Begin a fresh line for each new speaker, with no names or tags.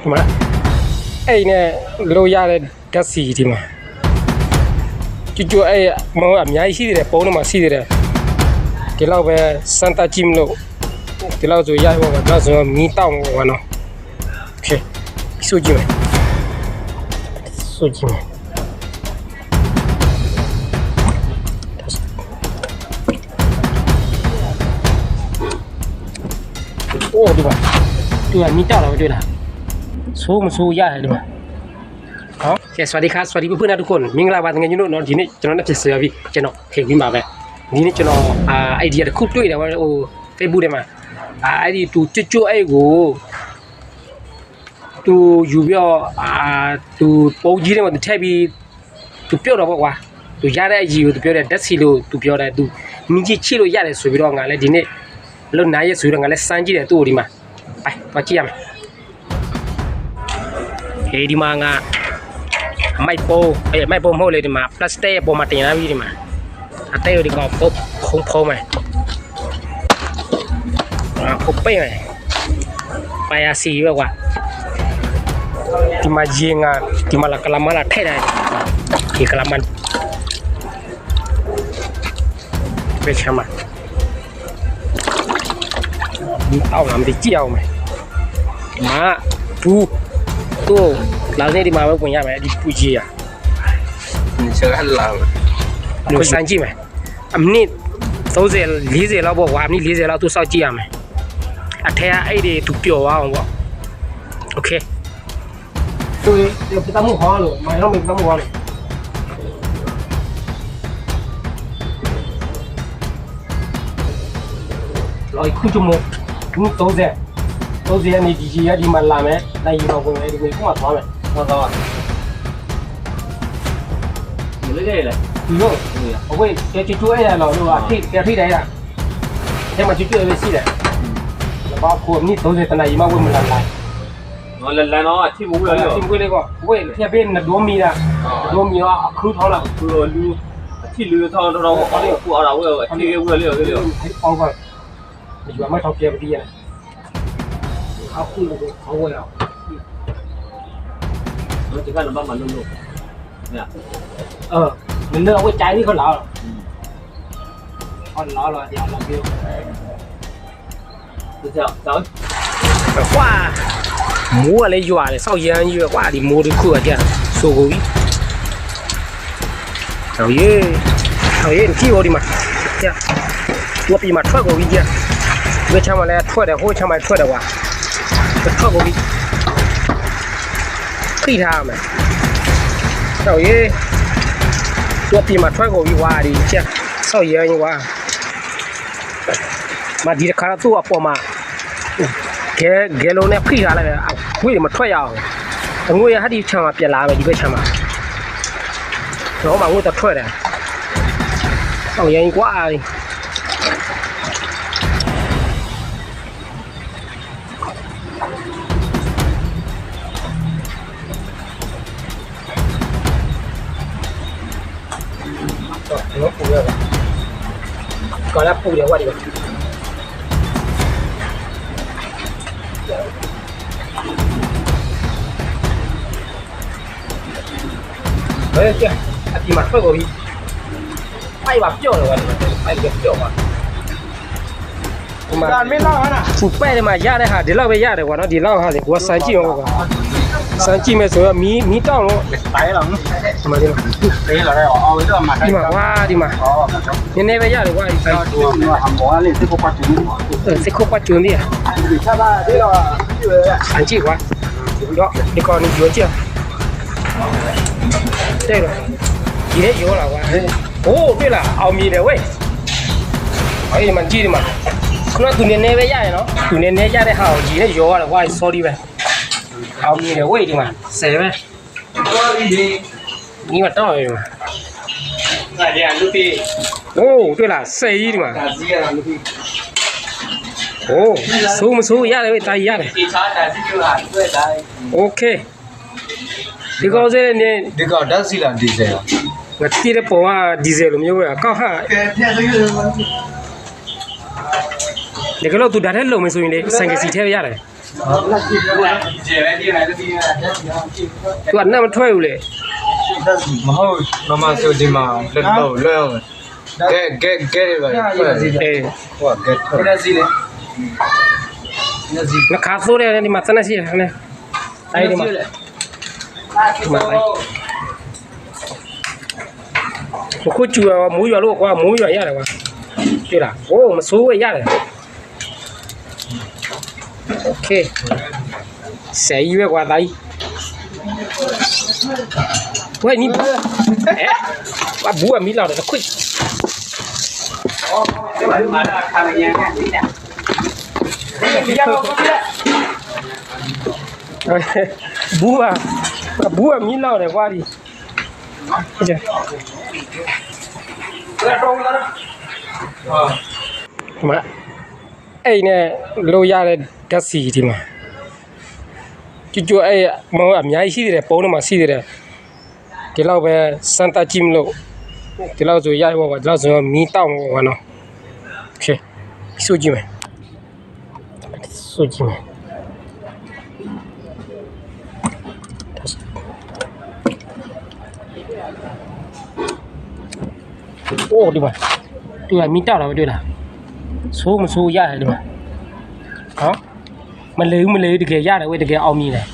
ဒီမှာအဲ့နဲ့လို့ရတဲ့ဓာတ်စီဒီမှာကျွတ်ကျွတ်အဲ့မောအများကြီးရှိသေးတယ်ပုံထဲမှာရှိသေးတယ်ဒီလောက်ပဲစန်တာဂျီမလို့ဒီလောက်ဆိုရရပါတော့ဆိုတော့မီးတောက်မှာနော်โอเคဆိုကြည့်မယ်ဆိုကြည့်မယ် โอ้ဒီမှာဒီမှာမီးတောက်လာပဲတွေ့လား ဆိုးမဆိုးရတယ်ဒီမှာဟောကဲစวัสดีครับสวัสดีเพื่อนๆทุกคนမင်္ဂလာပါတကယ်ကြီးတို့เนาะဒီနေ့ကျွန်တော်နဲ့ဖြစ်ဆရာပြီးကျွန်တော်ခေပြီးမှာပဲဒီနေ့ကျွန်တော်အာအိုင်ဒီယာတစ်ခုတွေ့တယ်ဟို Facebook ထဲမှာအာအဲ့ဒီသူကြွကြွအဲ့ကိုသူယူပြီးတော့အာသူပုံကြီးထဲမှာသူထည့်ပြီးသူပြောတော့ပေါ့ကွာသူရတဲ့အကြီးကိုသူပြောတယ်ဓာတ်စီလို့သူပြောတယ်သူမြင်းကြီးချိလို့ရတယ်ဆိုပြီးတော့ငါလည်းဒီနေ့ လုံနာရဲဆိုပြီးတော့ငါလည်းစမ်းကြည့်တယ်သူ့ကိုဒီမှာไปသွားကြည့်ရမယ်ဟေးဒီမှာငါမိုက်ပိုးအေးမိုက်ပိုးမဟုတ်လေဒီမှာပလတ်စတစ်ရဲ့ပေါ်မှာတင်လာပြီဒီမှာအသေးဒီကောင်ပုတ်ခုံဖုံးမယ်အာပုတ်ပိတ်မယ်ပါရစီပဲကွာဒီမှာရေငါဒီမှာလာကလာမလာထဲ့တယ်ဒီကလာမန်ပဲချမ်းမ ဘူးအောက်လာမသိကြည့်အောင်မယ်မာဘူးတို့လာနေဒီမှာပဲဝင်ရမယ်ဒီပူကြီးရ
ချက်ကလာ
လို့စမ်းကြည့်မယ်အမိနစ်30 40လောက်ပေါ့ကွာအမိနစ်40လောက်သူစောက်ကြည့်ရမယ်အထက်ကအဲ့ဒီသူပျော်သွားအောင်ပေါ့โอเคသူပြတ်မှုဟောလို့မရောမပြတ်မှုဟောလို့ rồi khu chung một ခု30 30ရက်နေဒီကြီးရဒီမှာလာမယ်နိုင်ရမှာဝင်မယ်ဒီကိုခုမှသွားမယ်သွားသွား
ဒီလိုကြရလား
ဒီလိုအဝေးကျချူရရလောလို့ကထိတထိတိုင်းရအဲမှာချူချူပဲရှိတယ်ဘာကိုအမိ30တနာရီမှဝင်မလာလားနော်
လလန်တော့အထိမဟုတ်လား
အ
ထိ
မဟုတ်လေကောဝေးဖြတ်ပေးနေဒိုးမီလားဒိုးမီကအခုထောင်းလာ
အခုလူအထိလူ
ထောင်းတော့တော့ဟောလေးကိုအားရဝေးအ
ထိဝေးလေလေလေ
အောက်က jual macam dia dia. Aku aku ya. Nó chỉ có là bác luôn luôn.
Nè. Ờ, mình đưa
cái trái đi ừ. con lọ. Con lọ rồi thì ông làm biêu. Được chưa? Tới. Qua. Mua lấy jual này sau giờ anh jual qua thì mua được cửa kìa. Số gối. Rồi. Rồi khi vào đi mặt. Kìa. Ngập đi mặt phát vào kia. ဒီချမ်းမလည်းထွက်တယ်ဟိုချမ်းမထွက်တယ်ကွာထွက်ကုန်ပြီခိထားရမယ်ဟောရေဝပ်ပြီးမှထွက်ကုန်ပြီကွာဒီကြာစောက်ရမ်းကြီးကွာမဒီတစ်ခါတော့သူ့အပေါ်မှာဂဲဂဲလုံးနဲ့ဖိထားလိုက်တယ်ဝိမထွက်ရအောင်အငွေရဟဒီချမ်းမှာပြက်လာမယ်ဒီဘက်ချမ်းမှာတော့မှငွေတော့ထွက်တယ်အောင်ရင်ကွာ တော့ပူရပါကောလာပူရဝါဒီပါ เฮ้ยเจ้าအဒီမှာထွက်ကုန်ပြီဖိုက်ပါပြော့တယ်ကွာဒီမှာဖိုက်ကပြော့ပါဒီမှာ
ဒါမင်းလောက်ဟာလား
ဖူပဲ့တယ်မှာရတဲ့ဟာဒီလောက်ပဲရတယ်ကွာနော်ဒီလောက်ဟာလေကိုကစမ်းကြည့်အောင်ကွာ စမ်းကြည့်မယ်ဆိုတော့မီးမီးတောင်းလို့
တိုင်းလောင်း
ဒီမှာဒီမှာ
ပေးလာတော့အော်တော့မှာ
ဒီမှာဝါဒီမှာ
အော်
နည်းနည်းပဲရတယ်ကွာဒီ
တော့ဒီမှာဟမ်ဘောလေးစကောပတ်တူ
စစ်ခုပတ်ကျွန်းဒီ
ဒီချပါဒီတော့ဒီပဲ
စမ်းကြည့်ကွာတော့ဒီကောင်ကြီးပြောကြည့်တဲ့တော့ဒီနဲ့ရောလာကွာโอ้တွေ့လားအောင်မြင်တယ်ဝေးအဲ့ဒီမှာကြည့်ဒီမှာခုနကသူနည်းနည်းပဲရရနော်သူနည်းနည်းရတဲ့ဟာကိုဒီနဲ့ရောရတယ်ကွာ sorry ပဲ เอามีเดี๋ยวเว้ยดี
กว่า
เสียไหม
นี่มาต้องเลยมา
โอ้ด้วยล่ะเสี
ยดีกว่า
โอ้สู้มาสู้ยากเลย
ตายยากเลย
โอเคဒီကောင်စဲနေ
ဒီကောင်ဓာတ်စီလာဒီဇယ်
ငါတိရပေါ်ကဒီဇယ်လိုမျိုးပဲအကောက်ဟာဒီကလို့သူဓာတ်ထဲလုံမယ်ဆိုရင်လေစံကစီထဲရတယ်
ကျေပဲဒီနေ့လူတီကတက်စီအောင်ကြည့်
သူကနဲ့မထွက်ဘူးလေ
မဟုတ်မမဆိုဒီမှာလက်တော့လွှဲအောင်ကဲကဲကဲပါ
အေး
ဟိုကဲထွက်
ဒီနေ့စီလေဒီနေ့စီ
ငါခါဆိုးတယ်ဒီမှာစနေရှိတယ်နဲ့အဲ့ဒီမှာ
ဒီမှာ
ခုကျူရမိုးရွာလို့ကွာမိုးရွာရတယ်ကွာတွေ့လားโอ้မဆိုးဝဲရတယ် Che. Sei ve guardai. Ué, ni. É. Ba búa mi lao da kui. búa, búa da kala nya ka
ni ya ko ko bua bua mi lao da wari. Ja. Mà, ấy nè, lô
ra อ่ะဘူးอ่ะမီးလောက်တယ်ကွာဒီကြည့်
ဘယ်တော့လာ
ဒီမှာအဲ့နဲ့လိုရတဲ့ဓာတ်စီဒီမှာကြွကြွအဲ့မောအများကြီးရှိသေးတယ်ပုံထဲမှာရှိသေးတယ်ဒီလောက်ပဲစန်တာကြည့်မလို့ဒီလောက်ဆိုရရပါဒီလောက်ဆိုမီးတောက်မှာနော်โอเคစုကြည့်မယ်စုကြည့်မယ်โอ้ဒီမှာဒီမှာမီးတောက်တာပဲတွေ့လား ဆိုးမဆိုးရတယ်ဒီမှာဟော မလဲဘူးမလဲဘူးတကယ်ရတယ်ဝေးတကယ်အောင်မြင်တယ်